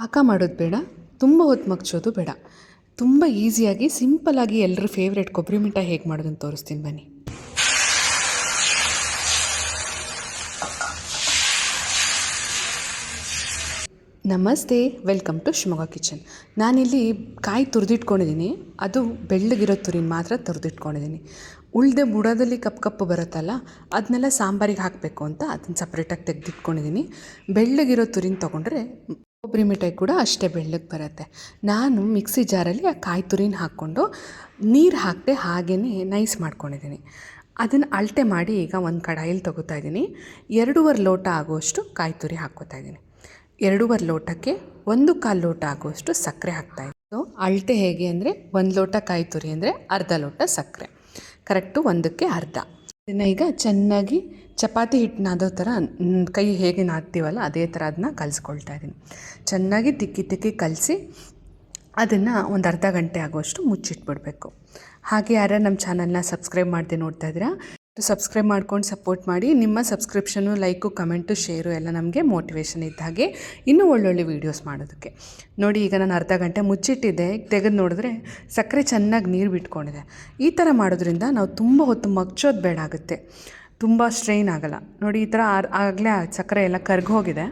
ಪಾಕ ಮಾಡೋದು ಬೇಡ, ತುಂಬ ಹೊತ್ತು ಮಗ್ಚೋದು ಬೇಡ. ತುಂಬ ಈಸಿಯಾಗಿ ಸಿಂಪಲಾಗಿ ಎಲ್ಲರ ಫೇವ್ರೆಟ್ ಕೊಬ್ಬರಿ ಮಿಠಾಯಿ ಹೇಗೆ ಮಾಡೋದು ಅಂತ ತೋರಿಸ್ತೀನಿ ಬನ್ನಿ. ನಮಸ್ತೆ, ವೆಲ್ಕಮ್ ಟು ಶಿವಮೊಗ್ಗ ಕಿಚನ್. ನಾನಿಲ್ಲಿ ಕಾಯಿ ತುರಿದಿಟ್ಕೊಂಡಿದ್ದೀನಿ ಅದು ಬೆಳ್ಳಗಿರೋ ತುರಿನ ಮಾತ್ರ ತುರಿದಿಟ್ಕೊಂಡಿದ್ದೀನಿ ಉಳ್ದೆ ಬುಡದಲ್ಲಿ ಕಪ್ಪು ಕಪ್ಪು ಬರುತ್ತಲ್ಲ ಅದನ್ನೆಲ್ಲ ಸಾಂಬಾರಿಗೆ ಹಾಕಬೇಕು ಅಂತ ಅದನ್ನು ಸಪ್ರೇಟಾಗಿ ತೆಗೆದಿಟ್ಕೊಂಡಿದ್ದೀನಿ ಬೆಳ್ಳಗಿರೋ ತುರಿನ ತೊಗೊಂಡ್ರೆ ಕೊಬ್ಬರಿ ಮಿಠಾಯಿ ಕೂಡ ಅಷ್ಟೇ ಬೆಳ್ಳಗೆ ಬರುತ್ತೆ. ನಾನು ಮಿಕ್ಸಿ ಜಾರಲ್ಲಿ ಆ ಕಾಯಿ ತುರಿನ ಹಾಕ್ಕೊಂಡು ನೀರು ಹಾಕದೆ ಹಾಗೇ ನೈಸ್ ಮಾಡ್ಕೊಂಡಿದ್ದೀನಿ. ಅದನ್ನು ಅಳತೆ ಮಾಡಿ ಈಗ ಒಂದು ಕಡಾಯಲ್ಲಿ ತೊಗೋತಾ ಇದ್ದೀನಿ. ಎರಡೂವರೆ ಲೋಟ ಆಗುವಷ್ಟು ಕಾಯಿ ತುರಿ ಹಾಕ್ಕೋತಾ ಇದ್ದೀನಿ. ಎರಡೂವರೆ ಲೋಟಕ್ಕೆ ಒಂದು ಕಾಲು ಲೋಟ ಆಗುವಷ್ಟು ಸಕ್ಕರೆ ಹಾಕ್ತಾಯಿದ್ದು ಅಳತೆ ಹೇಗೆ ಅಂದರೆ ಒಂದು ಲೋಟ ಕಾಯಿ ತುರಿ ಅಂದರೆ ಅರ್ಧ ಲೋಟ ಸಕ್ಕರೆ ಕರೆಕ್ಟು ಒಂದಕ್ಕೆ ಅರ್ಧ. ಇದನ್ನು ಈಗ ಚೆನ್ನಾಗಿ ಚಪಾತಿ ಹಿಟ್ಟು ನಾದೋ ಥರ ಕೈ ಹೇಗೆ ನಾದ್ತೀವಲ್ಲ ಅದೇ ಥರ ಅದನ್ನ ಕಲಿಸ್ಕೊಳ್ತಾ ಇದ್ದೀನಿ ಚೆನ್ನಾಗಿ ತಿಕ್ಕಿ ತಿಕ್ಕಿ ಕಲಸಿ ಅದನ್ನು ಒಂದು ಅರ್ಧ ಗಂಟೆ ಆಗುವಷ್ಟು ಮುಚ್ಚಿಟ್ಬಿಡಬೇಕು. ಹಾಗೆ ಯಾರು ನಮ್ಮ ಚಾನಲ್ನ ಸಬ್ಸ್ಕ್ರೈಬ್ ಮಾಡದೆ ನೋಡ್ತಾ ಇದ್ದೀರಾ ಸಬ್ಸ್ಕ್ರೈಬ್ ಮಾಡ್ಕೊಂಡು ಸಪೋರ್ಟ್ ಮಾಡಿ. ನಿಮ್ಮ ಸಬ್ಸ್ಕ್ರಿಪ್ಷನು, ಲೈಕು, ಕಮೆಂಟು, ಶೇರು ಎಲ್ಲ ನಮಗೆ ಮೋಟಿವೇಶನ್ ಇದ್ದ ಹಾಗೆ ಇನ್ನೂ ಒಳ್ಳೊಳ್ಳೆ ವೀಡಿಯೋಸ್ ಮಾಡೋದಕ್ಕೆ. ನೋಡಿ, ಈಗ ನಾನು ಅರ್ಧ ಗಂಟೆ ಮುಚ್ಚಿಟ್ಟಿದ್ದೆ. ತೆಗೆದು ನೋಡಿದ್ರೆ ಸಕ್ಕರೆ ಚೆನ್ನಾಗಿ ನೀರು ಬಿಟ್ಕೊಂಡಿದೆ. ಈ ಥರ ಮಾಡೋದ್ರಿಂದ ನಾವು ತುಂಬ ಹೊತ್ತು ಮಗ್ಚೋದು ಬೇಡ ಆಗುತ್ತೆ. ತುಂಬ ಸ್ಟ್ರೈನ್ ಆಗಲ್ಲ. ನೋಡಿ, ಈ ಥರ ಆಗಲೇ ಆಗಲೇ ಸಕ್ಕರೆ ಎಲ್ಲ ಕರ್ಗೋಗಿದೆ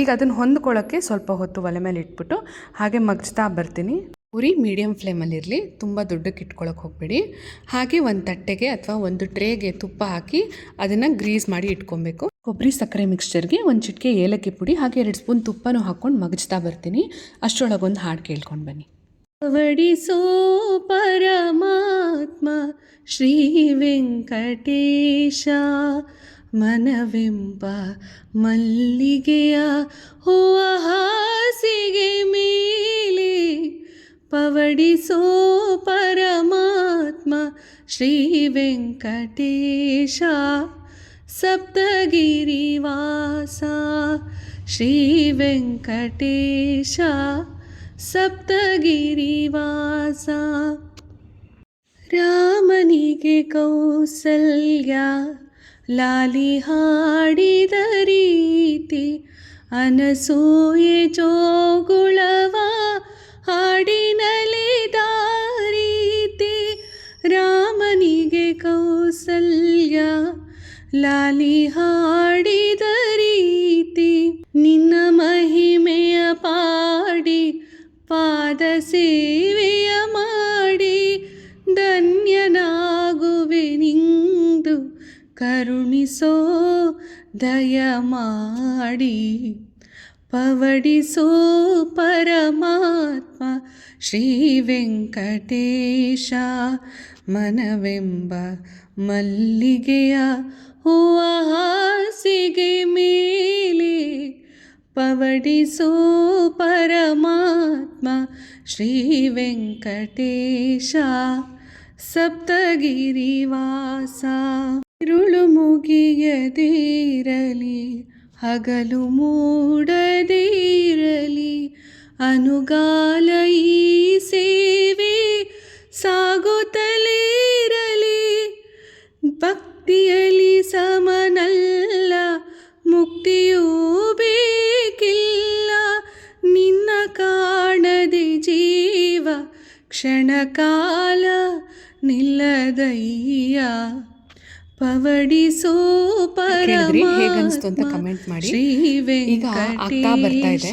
ಈಗ ಅದನ್ನು ಹೊಂದ್ಕೊಳ್ಳೋಕ್ಕೆ ಸ್ವಲ್ಪ ಹೊತ್ತು ಒಲೆ ಮೇಲೆ ಇಟ್ಬಿಟ್ಟು ಹಾಗೆ ಮಗ್ಚ್ತಾ ಬರ್ತೀನಿ. ಉರಿ ಮೀಡಿಯಮ್ ಫ್ಲೇಮಲ್ಲಿರಲಿ ತುಂಬ ದೊಡ್ಡಕ್ಕೆ ಇಟ್ಕೊಳಕ್ಕೆ ಹೋಗಬೇಡಿ. ಹಾಗೆ ಒಂದು ತಟ್ಟೆಗೆ ಅಥವಾ ಒಂದು ಟ್ರೇಗೆ ತುಪ್ಪ ಹಾಕಿ ಅದನ್ನು ಗ್ರೀಸ್ ಮಾಡಿ ಇಟ್ಕೊಬೇಕು. ಕೊಬ್ಬರಿ ಸಕ್ಕರೆ ಮಿಕ್ಸ್ಚರ್ಗೆ ಒಂದು ಚಿಟಿಕೆ ಏಲಕ್ಕಿ ಪುಡಿ ಹಾಗೆ ಎರಡು ಸ್ಪೂನ್ ತುಪ್ಪನೂ ಹಾಕ್ಕೊಂಡು ಮಗಚ್ತಾ ಬರ್ತೀನಿ. ಅಷ್ಟರೊಳಗೊಂದು ಹಾಡು ಕೇಳ್ಕೊಂಡು ಬನ್ನಿ. ಅವಡಿಸೋ ಪರಮಾತ್ಮ ಶ್ರೀ ವೆಂಕಟೇಶ, ಮನವೆಂಬ ಮಲ್ಲಿಗೆಯ ಹೂವ पवडिसो परमात्मा श्रीवेङ्कटेशा सप्तगिरिवासा श्रीवेङ्कटेशा सप्तगिरिवासा। रामी कौसल्या लालिहाडिदरीति अनसूये धरि हाडि ಲಾಲಿ ಹಾಡಿದ ರೀತಿ ನಿನ್ನ ಮಹಿಮೆಯ ಪಾಡಿ ಪಾದ ಸೇವೆಯ ಮಾಡಿ ಧನ್ಯನಾಗುವೆ ನಿಂದು ಕರುಣಿಸೋ ದಯ ಮಾಡಿ ಪವಡಿಸೋ ಪರಮಾತ್ಮ ಶ್ರೀ ವೆಂಕಟೇಶ ಮನವೆಂಬ ಮಲ್ಲಿಗೆಯ ಹೂವ ಹಾಸಿಗೆ ಮೇಲೆ ಪವಡಿಸೋ ಪರಮಾತ್ಮ ಶ್ರೀ ವೆಂಕಟೇಶ ಸಪ್ತಗಿರಿವಾಸ ಇರುಳು ಮುಗಿಯದಿರಲಿ ಹಗಲು ಮೂಡದಿರಲಿ, ಅನುಗಾಲ ಈ ಸೇವೆ ಸಾಗುತ್ತಲೇರಲಿ. ಭಕ್ತಿಯಲ್ಲಿ ಸಮನಲ್ಲ, ಮುಕ್ತಿಯೂ ಬೇಕಿಲ್ಲ. ನಿನ್ನ ಕಾಣದೆ ಜೀವ ಕ್ಷಣಕಾಲ ನಿಲ್ಲದಯ್ಯ. ಪವಡಿಸೋ? ಹೇಗನ್ಸ್ತು ಅಂತ ಕಮೆಂಟ್ ಮಾಡಿ. ಈಗ ಆಗ್ತಾ ಬರ್ತಾ ಇದೆ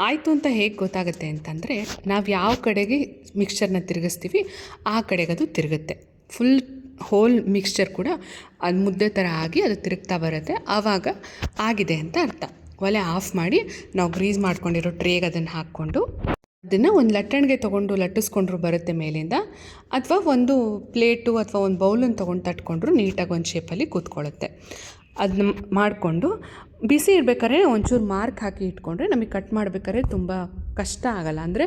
ಆಯಿತು ಅಂತ ಹೇಗೆ ಗೊತ್ತಾಗುತ್ತೆ ಅಂತಂದರೆ ನಾವು ಯಾವ ಕಡೆಗೆ ಮಿಕ್ಸ್ಚರ್ನ ತಿರುಗಿಸ್ತೀವಿ ಆ ಕಡೆಗೆ ಅದು ತಿರುಗುತ್ತೆ ಫುಲ್ ಹೋಲ್ ಮಿಕ್ಸ್ಚರ್ ಕೂಡ ಅದು ಮುದ್ದೆ ಥರ ಆಗಿ ಅದು ತಿರುಗ್ತಾ ಬರುತ್ತೆ ಆವಾಗ ಆಗಿದೆ ಅಂತ ಅರ್ಥ ಒಲೆ ಆಫ್ ಮಾಡಿ ನಾವು ಗ್ರೀಸ್ ಮಾಡ್ಕೊಂಡಿರೋ ಟ್ರೇಗೆ ಅದನ್ನು ಹಾಕ್ಕೊಂಡು ಅದನ್ನು ಒಂದು ಲಟ್ಟಣಿಗೆ ತೊಗೊಂಡು ಲಟ್ಟಿಸ್ಕೊಂಡ್ರು ಬರುತ್ತೆ ಮೇಲಿಂದ, ಅಥವಾ ಒಂದು ಪ್ಲೇಟು ಅಥವಾ ಒಂದು ಬೌಲನ್ನು ತೊಗೊಂಡು ತಟ್ಕೊಂಡ್ರು ನೀಟಾಗಿ ಒಂದು ಶೇಪಲ್ಲಿ ಕೂತ್ಕೊಳ್ಳುತ್ತೆ. ಅದನ್ನ ಮಾಡಿಕೊಂಡು, ಬಿಸಿ ಇರ್ಬೇಕಾದ್ರೆ ಒಂಚೂರು ಮಾರ್ಕ್ ಹಾಕಿ ಇಟ್ಕೊಂಡ್ರೆ ನಮಗೆ ಕಟ್ ಮಾಡ್ಬೇಕಾದ್ರೆ ತುಂಬ ಕಷ್ಟ ಆಗಲ್ಲ. ಅಂದರೆ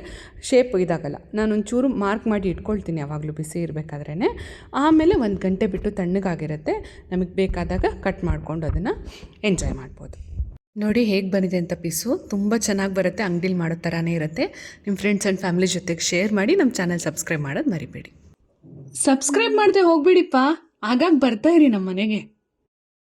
ಶೇಪ್ ಇದಾಗಲ್ಲ. ನಾನು ಒಂಚೂರು ಮಾರ್ಕ್ ಮಾಡಿ ಇಟ್ಕೊಳ್ತೀನಿ ಯಾವಾಗಲೂ ಬಿಸಿ ಇರಬೇಕಾದ್ರೇ ಆಮೇಲೆ ಒಂದು ಗಂಟೆ ಬಿಟ್ಟು ತಣ್ಣಗಾಗಿರುತ್ತೆ. ನಮಗೆ ಬೇಕಾದಾಗ ಕಟ್ ಮಾಡಿಕೊಂಡು ಅದನ್ನು ಎಂಜಾಯ್ ಮಾಡ್ಬೋದು. ನೋಡಿ ಹೇಗೆ ಬಂದಿದೆ ಅಂತ ಪೀಸು. ತುಂಬ ಚೆನ್ನಾಗಿ ಬರುತ್ತೆ, ಅಂಗಡಿಲಿ ಮಾಡೋ ಥರನೇ ಇರುತ್ತೆ. ನಿಮ್ಮ ಫ್ರೆಂಡ್ಸ್ ಆ್ಯಂಡ್ ಫ್ಯಾಮಿಲಿ ಜೊತೆಗೆ ಶೇರ್ ಮಾಡಿ ನಮ್ಮ ಚಾನಲ್ ಸಬ್ಸ್ಕ್ರೈಬ್ ಮಾಡೋದು ಮರಿಬೇಡಿ. ಸಬ್ಸ್ಕ್ರೈಬ್ ಮಾಡದೆ ಹೋಗ್ಬಿಡಿಪ್ಪ. ಆಗಾಗ ಬರ್ತಾ ಇರಿ ನಮ್ಮ ಮನೆಗೆ.